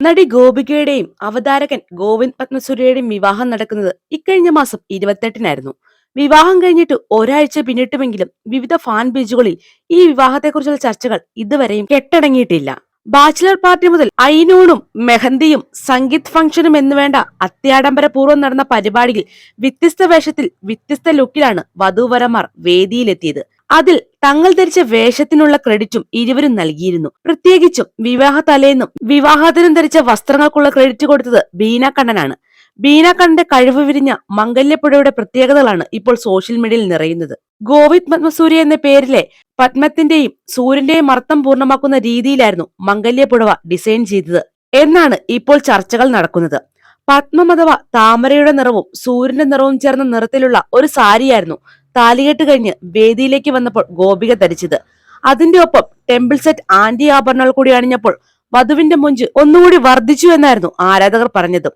നടി ഗോപികയുടെയും അവതാരകൻ ഗോവിന്ദ് പത്മസൂര്യയുടെയും വിവാഹം നടക്കുന്നത് ഇക്കഴിഞ്ഞ മാസം ഇരുപത്തെട്ടിനായിരുന്നു. വിവാഹം കഴിഞ്ഞിട്ട് ഒരാഴ്ച പിന്നിട്ടുമെങ്കിലും വിവിധ ഫാൻ പേജുകളിൽ ഈ വിവാഹത്തെക്കുറിച്ചുള്ള ചർച്ചകൾ ഇതുവരെയും കെട്ടടങ്ങിയിട്ടില്ല. ബാച്ചിലർ പാർട്ടി മുതൽ ഐനൂണും മെഹന്തിയും സംഗീത് ഫംഗ്ഷനും എന്ന് വേണ്ട അത്യാഡംബരപൂർവം നടന്ന പരിപാടിയിൽ വ്യത്യസ്ത വേഷത്തിൽ വ്യത്യസ്ത ലുക്കിലാണ് വധൂവരന്മാർ വേദിയിലെത്തിയത്. അതിൽ തങ്ങൾ ധരിച്ച വേഷത്തിനുള്ള ക്രെഡിറ്റും ഇരുവരും നൽകിയിരുന്നു. പ്രത്യേകിച്ചും വിവാഹ തലേന്നും വിവാഹത്തിനും ധരിച്ച വസ്ത്രങ്ങൾക്കുള്ള ക്രെഡിറ്റ് കൊടുത്തത് ബീന കണ്ണനാണ് ബീന കണ്ണന്റെ കഴിവ് വിരിഞ്ഞ മംഗല്യപ്പുഴയുടെ പ്രത്യേകതകളാണ് ഇപ്പോൾ സോഷ്യൽ മീഡിയയിൽ നിറയുന്നത്. ഗോവിന്ദ് പത്മസൂര്യ എന്ന പേരിലെ പത്മത്തിന്റെയും സൂര്യന്റെയും അർത്ഥം പൂർണമാക്കുന്ന രീതിയിലായിരുന്നു മംഗല്യപ്പുഴവ ഡിസൈൻ ചെയ്തത് എന്നാണ് ഇപ്പോൾ ചർച്ചകൾ നടക്കുന്നത്. പത്മം അഥവാ താമരയുടെ നിറവും സൂര്യന്റെ നിറവും ചേർന്ന നിറത്തിലുള്ള ഒരു സാരിയായിരുന്നു താലികെട്ട് കഴിഞ്ഞ് വേദിയിലേക്ക് വന്നപ്പോൾ ഗോപിക ധരിച്ചത്. അതിന്റെ ഒപ്പം ടെമ്പിൾ സെറ്റ് ആന്റി ആഭരണങ്ങൾ കൂടി അണിഞ്ഞപ്പോൾ വധുവിന്റെ മുഞ്ച് ഒന്നുകൂടി വർദ്ധിച്ചു എന്നായിരുന്നു ആരാധകർ പറഞ്ഞത്.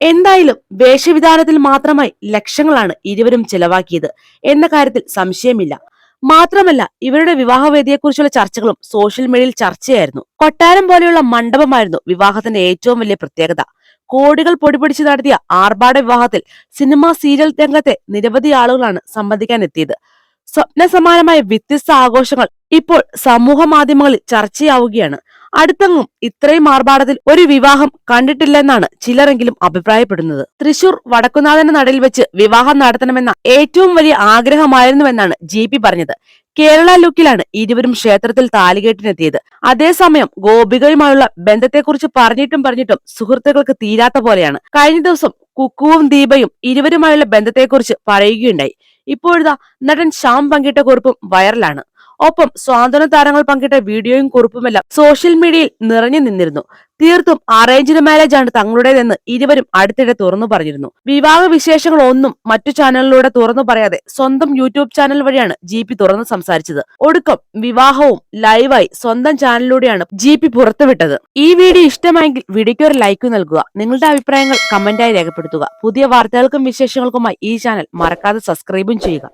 എന്തായാലും വേഷവിധാനത്തിൽ മാത്രമായി ലക്ഷങ്ങളാണ് ഇരുവരും ചെലവാക്കിയത് എന്ന കാര്യത്തിൽ സംശയമില്ല. മാത്രമല്ല ഇവരുടെ വിവാഹവേദിയെക്കുറിച്ചുള്ള ചർച്ചകളും സോഷ്യൽ മീഡിയയിൽ ചർച്ചയായിരുന്നു. കൊട്ടാരം പോലെയുള്ള മണ്ഡപമായിരുന്നു വിവാഹത്തിന്റെ ഏറ്റവും വലിയ പ്രത്യേകത. കോടികൾ പൊടിപിടിച്ച് നടത്തിയ ആർഭാട വിവാഹത്തിൽ സിനിമ സീരിയൽ രംഗത്തെ നിരവധി ആളുകളാണ് സംബന്ധിക്കാൻ എത്തിയത് സ്വപ്ന സമാനമായ വ്യത്യസ്ത ആഘോഷങ്ങൾ ഇപ്പോൾ സമൂഹ മാധ്യമങ്ങളിൽ ചർച്ചയാവുകയാണ്. അടുത്തെങ്ങും ഇത്രയും ആർഭാടത്തിൽ ഒരു വിവാഹം കണ്ടിട്ടില്ലെന്നാണ് ചിലരെങ്കിലും അഭിപ്രായപ്പെടുന്നത്. തൃശൂർ വടക്കുനാഥന്റെ നടയിൽ വെച്ച് വിവാഹം നടത്തണമെന്ന ഏറ്റവും വലിയ ആഗ്രഹമായിരുന്നുവെന്നാണ് ജി പി പറഞ്ഞത്. കേരള ലുക്കിലാണ് ഇരുവരും ക്ഷേത്രത്തിൽ താലികെട്ടിനെത്തിയത്. അതേസമയം ഗോപികയുമായുള്ള ബന്ധത്തെക്കുറിച്ച് പറഞ്ഞിട്ടും പറഞ്ഞിട്ടും സുഹൃത്തുക്കൾക്ക് തീരാത്ത പോലെയാണ്. കഴിഞ്ഞ ദിവസം കുക്കുവും ദീപയും ഇരുവരുമായുള്ള ബന്ധത്തെക്കുറിച്ച് പറയുകയുണ്ടായി. ഇപ്പോഴിതാ നടൻ ശ്യാം പങ്കിട്ട കുറിപ്പും വൈറലാണ്. ഒപ്പം സ്വാതന്ത്ര്യ താരങ്ങൾ പങ്കിട്ട വീഡിയോയും കുറിപ്പുമെല്ലാം സോഷ്യൽ മീഡിയയിൽ നിറഞ്ഞു നിന്നിരുന്നു. തീർത്തും അറേഞ്ച്ഡ് മാരേജ് ആണ് തങ്ങളുടേതെന്ന് ഇരുവരും അടുത്തിടെ തുറന്നു പറഞ്ഞിരുന്നു. വിവാഹ വിശേഷങ്ങൾ ഒന്നും മറ്റു ചാനലിലൂടെ തുറന്നു പറയാതെ സ്വന്തം യൂട്യൂബ് ചാനൽ വഴിയാണ് ജി പി തുറന്നു സംസാരിച്ചത്. ഒടുക്കം വിവാഹവും ലൈവായി സ്വന്തം ചാനലിലൂടെയാണ് ജി പി പുറത്തുവിട്ടത്. ഈ വീഡിയോ ഇഷ്ടമായെങ്കിൽ വീഡിയോയ്ക്ക് ഒരു ലൈക്ക് നൽകുക. നിങ്ങളുടെ അഭിപ്രായങ്ങൾ കമന്റായി രേഖപ്പെടുത്തുക. പുതിയ വാർത്തകൾക്കും വിശേഷങ്ങൾക്കുമായി ഈ ചാനൽ മറക്കാതെ സബ്സ്ക്രൈബും ചെയ്യുക.